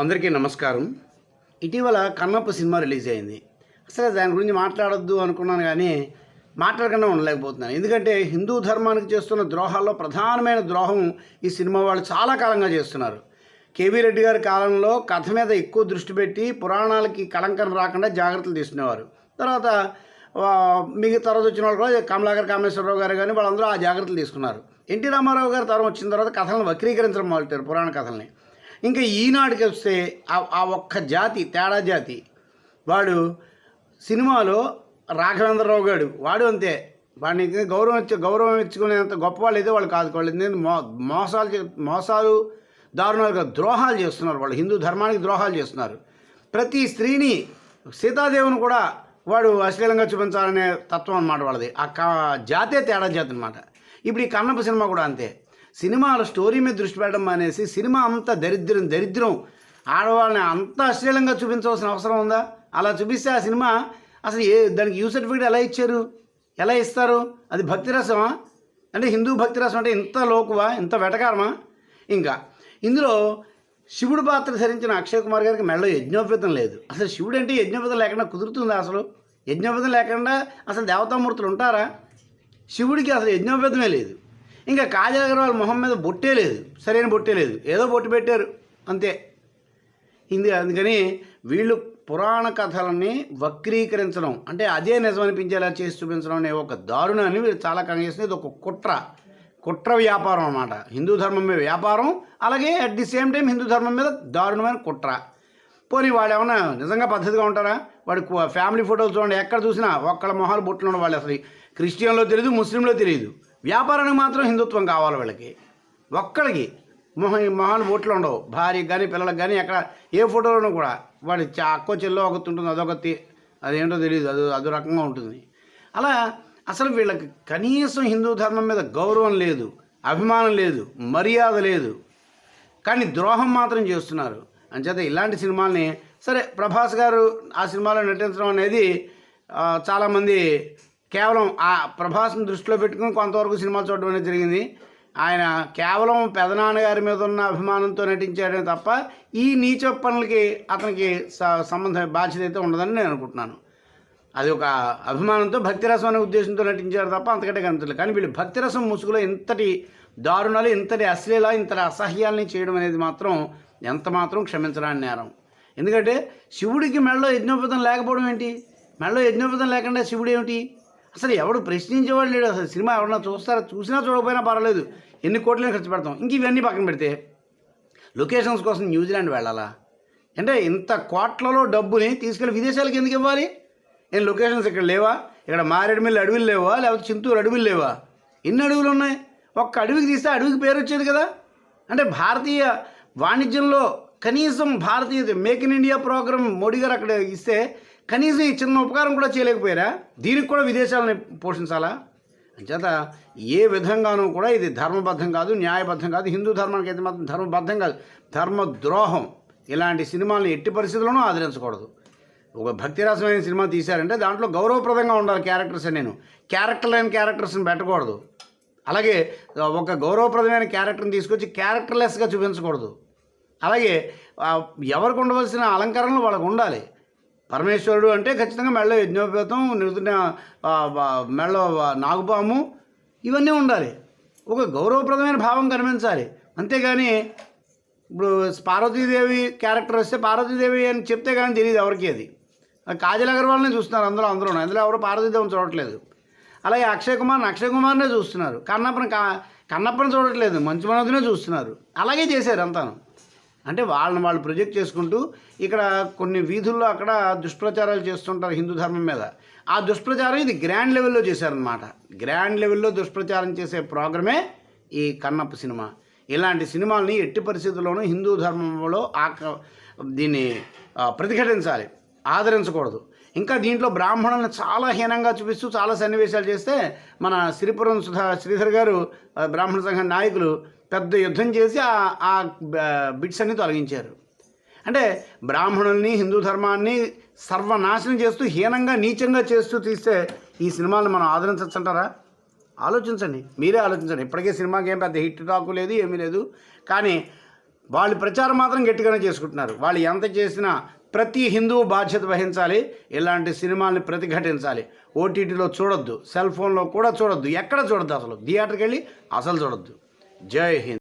అందరికీ నమస్కారం. ఇటీవల కన్నప్ప సినిమా రిలీజ్ అయింది. అసలు దాని గురించి మాట్లాడొద్దు అనుకున్నాను కానీ మాట్లాడకుండా ఉండలేకపోతున్నాను. ఎందుకంటే హిందూ ధర్మానికి చేస్తున్న ద్రోహాల్లో ప్రధానమైన ద్రోహం ఈ సినిమా వాళ్ళు చాలా కాలంగా చేస్తున్నారు. కేవీ రెడ్డి గారి కాలంలో కథ మీద ఎక్కువ దృష్టి పెట్టి పురాణాలకి కళంకం రాకుండా జాగ్రత్తలు తీసుకునేవారు. తర్వాత మిగతా తర్వాత వచ్చిన వాళ్ళు కూడా కమలాకర్ కామేశ్వరరావు గారు కానీ వాళ్ళందరూ ఆ జాగ్రత్తలు తీసుకున్నారు. ఎన్టీ రామారావు గారి తరం వచ్చిన తర్వాత కథలను వక్రీకరించడం మొదలెట్టారు పురాణ కథల్ని. ఇంకా ఈనాడుకి వస్తే ఆ- ఒక్క జాతి తేడా జాతి వాడు సినిమాలో రాఘవేంద్రరావు గారు వాడు అంతే. వాడిని గౌరవం ఇచ్చే గౌరవం ఇచ్చుకునేంత గొప్పవాళ్ళు అయితే వాళ్ళు కాదు. వాళ్ళు ఎందుకంటే మో మోసాలు చే- మోసాలు దారుణాలుగా ద్రోహాలు చేస్తున్నారు వాళ్ళు. హిందూ ధర్మానికి ద్రోహాలు చేస్తున్నారు. ప్రతి స్త్రీని సీతాదేవిని కూడా వాడు అశ్లీలంగా చూపించాలనే తత్వం అన్నమాట వాళ్ళది. ఆ కా- జాతే తేడా జాతి అనమాట ఇప్పుడు ఈ కన్నప్ప సినిమా కూడా అంతే. సినిమాల స్టోరీ మీద దృష్టి పెట్టడం మానేసి సినిమా అంతా దరిద్రం దరిద్రం. ఆడవాళ్ళని అంత అశ్లీలంగా చూపించవలసిన అవసరం ఉందా? అలా చూపిస్తే ఆ సినిమా అసలు ఏ దానికి యూ సర్టిఫికేట్ ఎలా ఇచ్చారు? ఎలా ఇస్తారు? అది భక్తి రసమా? అంటే హిందూ భక్తి రసం అంటే ఇంత లోకువా? ఇంత వెటకారమా? ఇంకా ఇందులో శివుడు పాత్ర ధరించిన అక్షయ్ కుమార్ గారికి మెడలో యజ్ఞోపేతం లేదు. అసలు శివుడు అంటే యజ్ఞోపేతం లేకుండా కుదురుతుందా అసలు? యజ్ఞోపేతం లేకుండా అసలు దేవతామూర్తులు ఉంటారా? శివుడికి అసలు యజ్ఞోపేతమే లేదు. ఇంకా కాజల్ అగర్వాల్ మొహం మీద బొట్టే లేదు. సరైన బొట్టే లేదు. ఏదో బొట్టు పెట్టారు. అంతే. ఇందు అందుకని వీళ్ళు పురాణ కథలని వక్రీకరించడం అంటే అదే నిజం అనిపించేలా చేసి చూపించడం అనే ఒక దారుణాన్ని వీళ్ళు చాలా కాలం ఇది ఒక కుట్ర. కుట్ర వ్యాపారం అన్నమాట. హిందూ ధర్మం మీద వ్యాపారం అలాగే at the same time Hindu ధర్మం మీద దారుణమైన కుట్ర. పోనీ వాళ్ళు ఏమన్నా నిజంగా పద్ధతిగా ఉంటారా? వాడి ఫ్యామిలీ ఫోటోలు చూడండి. ఎక్కడ చూసినా ఒక్కళ్ళ మొహాలు బొట్లు ఉండవు వాళ్ళు అసలు. క్రిస్టియన్లో తెలియదు ముస్లింలో తెలియదు వ్యాపారానికి మాత్రం హిందుత్వం కావాలి వీళ్ళకి. ఒక్కడికి మొహం మొహాలు ఓట్లు ఉండవు. భార్యకి కానీ పిల్లలకు కానీ ఎక్కడ ఏ ఫోటోలోనూ కూడా వాడి అక్కో చెల్లో ఒకటి ఉంటుంది అదొకటి అదేంటో తెలియదు అది అదో రకంగా ఉంటుంది. అలా అసలు వీళ్ళకి కనీసం హిందూ ధర్మం మీద గౌరవం లేదు అభిమానం లేదు మర్యాద లేదు. కానీ ద్రోహం మాత్రం చేస్తున్నారు. అంచేత ఇలాంటి సినిమాల్ని సరే ప్రభాస్ గారు ఆ సినిమాలో నటించడం అనేది చాలామంది కేవలం ఆ ప్రభాస్ని దృష్టిలో పెట్టుకుని కొంతవరకు సినిమాలు చూడడం అనేది జరిగింది. ఆయన కేవలం పెదనాన్నగారి మీద ఉన్న అభిమానంతో నటించాడని తప్ప ఈ నీచ పనులకి అతనికి సంబంధం బాధ్యత అయితే ఉండదని నేను అనుకుంటున్నాను. అది ఒక అభిమానంతో భక్తిరసం అనే ఉద్దేశంతో నటించారు తప్ప అంతకంటే కనిపించలేదు. కానీ వీళ్ళు భక్తిరసం ముసుగులో ఇంతటి దారుణాలు ఇంతటి అశ్లీల ఇంతటి అసహ్యాలని చేయడం అనేది మాత్రం ఎంత మాత్రం క్షమించడానికి నేరం. ఎందుకంటే శివుడికి మెడలో యజ్ఞోపదం లేకపోవడం ఏంటి? మెడలో యజ్ఞోపదం లేకుండా శివుడు ఏమిటి? అసలు ఎవడు ప్రశ్నించేవాడు లేడు. అసలు సినిమా ఎవరన్నా చూస్తారా? చూసినా చూడకపోయినా పర్వాలేదు. ఎన్ని కోట్లైనా ఖర్చు పెడతాం? ఇంక ఇవన్నీ పక్కన పెడితే లొకేషన్స్ కోసం న్యూజిలాండ్ వెళ్ళాలా? అంటే ఇంత కోట్లలో డబ్బుని తీసుకెళ్ళి విదేశాలకు ఎందుకు ఇవ్వాలి? ఏం లొకేషన్స్ ఇక్కడ లేవా? ఇక్కడ మారేడుమిల్లి అడవులు లేవా? లేకపోతే చింతూరు అడవులు లేవా? ఎన్ని అడవులు ఉన్నాయి? ఒక్క అడవికి తీస్తే అడవికి పేరు వచ్చేది కదా? అంటే భారతీయ వాణిజ్యంలో కనీసం భారతీయ make in India program Modi గారు అక్కడ ఇస్తే కనీసం ఈ చిన్న ఉపకారం కూడా చేయలేకపోయారా? దీనికి కూడా విదేశాలని పోషించాలా? అంచేత ఏ విధంగానూ కూడా ఇది ధర్మబద్ధం కాదు న్యాయబద్ధం కాదు హిందూ ధర్మానికి అయితే మాత్రం ధర్మబద్ధం కాదు. ధర్మద్రోహం ఇలాంటి సినిమాలను ఎట్టి పరిస్థితుల్లోనూ ఆదరించకూడదు. ఒక భక్తిరసమైన సినిమా తీశారంటే దాంట్లో గౌరవప్రదంగా ఉండాలి క్యారెక్టర్స్ నేను. క్యారెక్టర్ లేని క్యారెక్టర్స్ని పెట్టకూడదు. అలాగే ఒక గౌరవప్రదమైన క్యారెక్టర్ని తీసుకొచ్చి క్యారెక్టర్లెస్గా చూపించకూడదు. అలాగే ఎవరికి ఉండవలసిన అలంకరణలు వాళ్ళకు ఉండాలి. పరమేశ్వరుడు అంటే ఖచ్చితంగా మెడలో యజ్ఞోపేతం నిరుతున్న మెడలో నాగుపాము ఇవన్నీ ఉండాలి. ఒక గౌరవప్రదమైన భావం కనిపించాలి. అంతేగాని ఇప్పుడు పార్వతీదేవి క్యారెక్టర్ వస్తే పార్వతీదేవి అని చెప్తే కానీ తెలియదు ఎవరికి అది. కాజల్ అగర్వాల్ని చూస్తున్నారు అందులో అందరూ అందులో ఎవరు పార్వతీదేవిని చూడట్లేదు. అలాగే అక్షయ్ కుమార్ని అక్షయ్ కుమార్నే చూస్తున్నారు. కన్నప్పని కన్నప్పని చూడట్లేదు. మంచు మనోజ్నే చూస్తున్నారు. అలాగే చేశారు అంతాను. అంటే వాళ్ళని వాళ్ళు ప్రొజెక్ట్ చేసుకుంటూ ఇక్కడ కొన్ని వీధుల్లో అక్కడ దుష్ప్రచారాలు చేస్తుంటారు హిందూ ధర్మం మీద. ఆ దుష్ప్రచారం ఇది గ్రాండ్ లెవెల్లో చేశారనమాట గ్రాండ్ లెవెల్లో దుష్ప్రచారం చేసే ప్రోగ్రామే ఈ కన్నప్ప సినిమా. ఇలాంటి సినిమాల్ని ఎట్టి పరిస్థితుల్లోనూ హిందూ ధర్మంలో ఆక దీన్ని ప్రతిఘటించాలి. ఆదరించకూడదు. ఇంకా దీంట్లో బ్రాహ్మణులను చాలా హీనంగా చూపిస్తూ చాలా సన్నివేశాలు చేస్తే మన సిరిపురం సుధా శ్రీధర్ గారు బ్రాహ్మణ సంఘం నాయకులు పెద్ద యుద్ధం చేసి ఆ ఆ బిట్స్ అన్ని తొలగించారు. అంటే బ్రాహ్మణుల్ని హిందూ ధర్మాన్ని సర్వనాశనం చేస్తూ హీనంగా నీచంగా చేస్తూ తీస్తే ఈ సినిమాలను మనం ఆదరించచ్చు అంటారా ఆలోచించండి. మీరే ఆలోచించండి. ఇప్పటికే సినిమాకి ఏం పెద్ద హిట్ టాకు లేదు ఏమీ లేదు. కానీ వాళ్ళు ప్రచారం మాత్రం గట్టిగానే చేసుకుంటున్నారు. వాళ్ళు ఎంత చేసినా ప్రతి హిందువు బాధ్యత వహించాలి. ఇలాంటి సినిమాల్ని ప్రతిఘటించాలి. ఓటీటీలో చూడొద్దు. సెల్ ఫోన్లో కూడా చూడొద్దు. ఎక్కడ చూడొద్దు అసలు? థియేటర్కి వెళ్ళి అసలు చూడొద్దు. జై హింద్